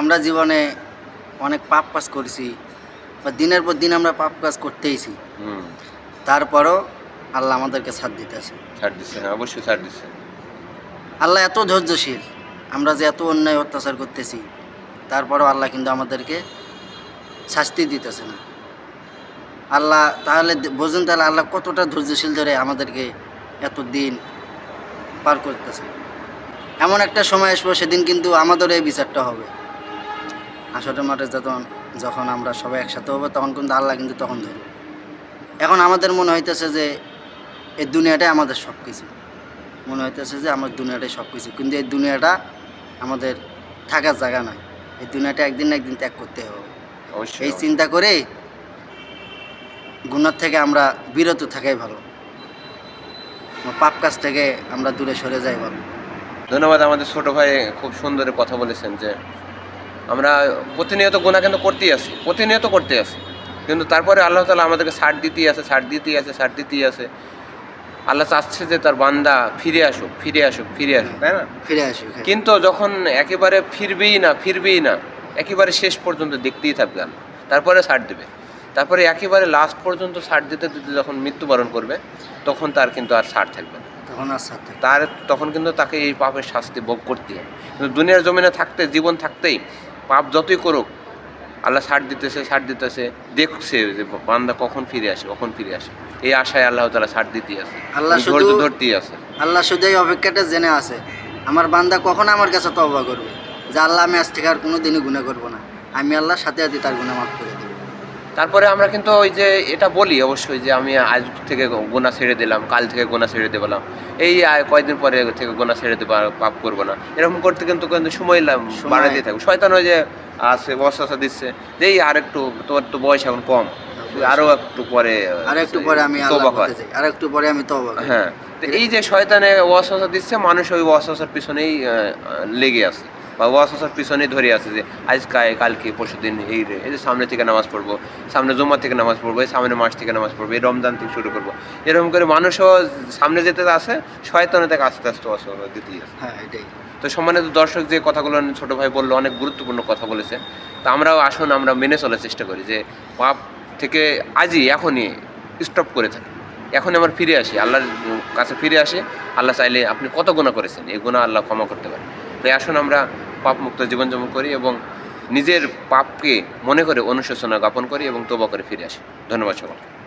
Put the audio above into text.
আমরা জীবনে অনেক পাপ কাজ করেছি বা দিনের পর দিন আমরা পাপ কাজ করতেইছি। তারপরও আল্লাহ আমাদেরকে ছাড় দিতেছে। ছাড় দিচ্ছে হ্যাঁ অবশ্যই ছাড় দিচ্ছে। আল্লাহ এত ধৈর্যশীল আমরা যে এত অন্যায় অত্যাচার করতেছি তারপরও আল্লাহ কিন্তু আমাদেরকে শাস্তি দিতেছে না। আল্লাহ তাহলে বোঝেন তাহলে আল্লাহ কতটা ধৈর্যশীল ধরে আমাদেরকে এত দিন পার করতেছে। এমন একটা সময় আসব সেদিন কিন্তু আমাদেরও এই বিচারটা হবে। আসলে মাঠে যখন যখন আমরা সবাই একসাথে হব তখন কিন্তু আল্লাহ কিন্তু তখন ধরবে এখন আমাদের মনে হইতেছে যে এই দুনিয়াটাই আমাদের সব কিছু মনে হইতেছে যে আমার দুনিয়াটাই সব কিছু কিন্তু এই দুনিয়াটা আমাদের থাকার জায়গা নয়। এই দুনিয়াটা একদিন না একদিন ত্যাগ করতে হবে। অবশ্যই এই চিন্তা করে গুণার থেকে আমরা বিরত থাকাই ভালো। পাপ কাজ থেকে আমরা দূরে সরে যাই ভালো। ধন্যবাদ। আমাদের ছোট ভাই খুব সুন্দর কথা বলেছেন যে আমরা প্রতিনিয়ত গুণা কিন্তু করতেই আসি প্রতিনিয়ত করতে আসি। কিন্তু তারপরে আল্লাহ তালা আমাদেরকে ছাড় দিতেই আছে ছাড় দিতেই আছে ছাড় দিতেই আছে আল্লাহ চাচ্ছে যে তার বান্দা ফিরে আসুক ফিরে আসুক ফিরে আসুক তাই না? ফিরে আসুক কিন্তু যখন একেবারে ফিরবেই না ফিরবেই না একেবারে শেষ পর্যন্ত দেখতেই থাকবে আল্লাহ। তারপরে ছাড় দেবে। তারপরে একেবারে লাস্ট পর্যন্ত ছাড় দিতে দিতে যখন মৃত্যুবরণ করবে তখন তার কিন্তু আর ছাড় থাকবে না। তখন আর সাথে তার তখন কিন্তু তাকে এই পাপের শাস্তি ভোগ করতে হবে। কিন্তু দুনিয়ার জমিনে থাকতে জীবন থাকতেই পাপ যতই করুক আল্লাহ ছাড় দিতেছে ছাড় দিতেছে দেখছে যে বান্দা কখন ফিরে আসে কখন ফিরে আসে। এই আশায় আল্লাহ তালা ছাড় দিতেই আছে আল্লাহ ধৈর্য ধরতেই আছে। আল্লাহ শুধু এই অপেক্ষাটা জেনে আছে আমার বান্দা কখন আমার কাছে তবা করবে? যে আল্লাহ আমি আজ থেকে আর কোনো দিনই গুণা করব না আমি আল্লাহ সাথে সাথে তার গুণা মাফ করে দেবো। তারপরে আমরা কিন্তু ওই যে এটা বলি অবশ্যই যে আমি আজ থেকে গোনা ছেড়ে দিলাম কাল থেকে গোনা ছেড়ে দিলাম এই কয়েকদিন পরে থেকে গোনা ছেড়ে দেবো পাপ করব না। এরকম করতে কিন্তু কিন্তু সময় বাড়াতে থাকবে। শয়তান ওই যে আছে বসা দিচ্ছে যে এই আর একটু তোর তো বয়স এখন কম। আরও একটু পরে আর একটু পরে আমি আর একটু পরে আমি। হ্যাঁ তো এই যে শয়তানে ওয়াসওয়াসা দিচ্ছে মানুষ ওই ওয়াসওয়াসার পিছনেই লেগে আছে। বা ওয়াসওয়াসার পিছনেই ধরে আছে যে আজ কায় কালকে পরশু দিন এই রে এই যে সামনে থেকে নামাজ পড়ব সামনে জমা থেকে নামাজ পড়ব এই সামনে মাস থেকে নামাজ পড়ব এই রমজান থেকে শুরু করব। এরকম করে মানুষও সামনে যেতে আসে শয়তানে থেকে আস্তে আস্তে ওয়াসওয়াসা দিতেই আছে হ্যাঁ এটাই। তো সম্মানিত দর্শক যে কথাগুলো ছোট ভাই বলল অনেক গুরুত্বপূর্ণ কথা বলেছে। তা আমরাও আসুন আমরা মেনে চলার চেষ্টা করি যে পাপ থেকে আজই এখনই স্টপ করে থাকি। এখন আমার ফিরে আসি আল্লাহর কাছে ফিরে আসে। আল্লাহ চাইলে আপনি কত গুণা করেছেন এই গুণা আল্লাহ ক্ষমা করতে পারে তাই আসুন আমরা পাপ মুক্ত জীবনযাপন করি এবং নিজের পাপকে মনে করে অনুশোচনা জ্ঞাপন করি এবং তোবা করে ফিরে আসি। ধন্যবাদ সকলকে।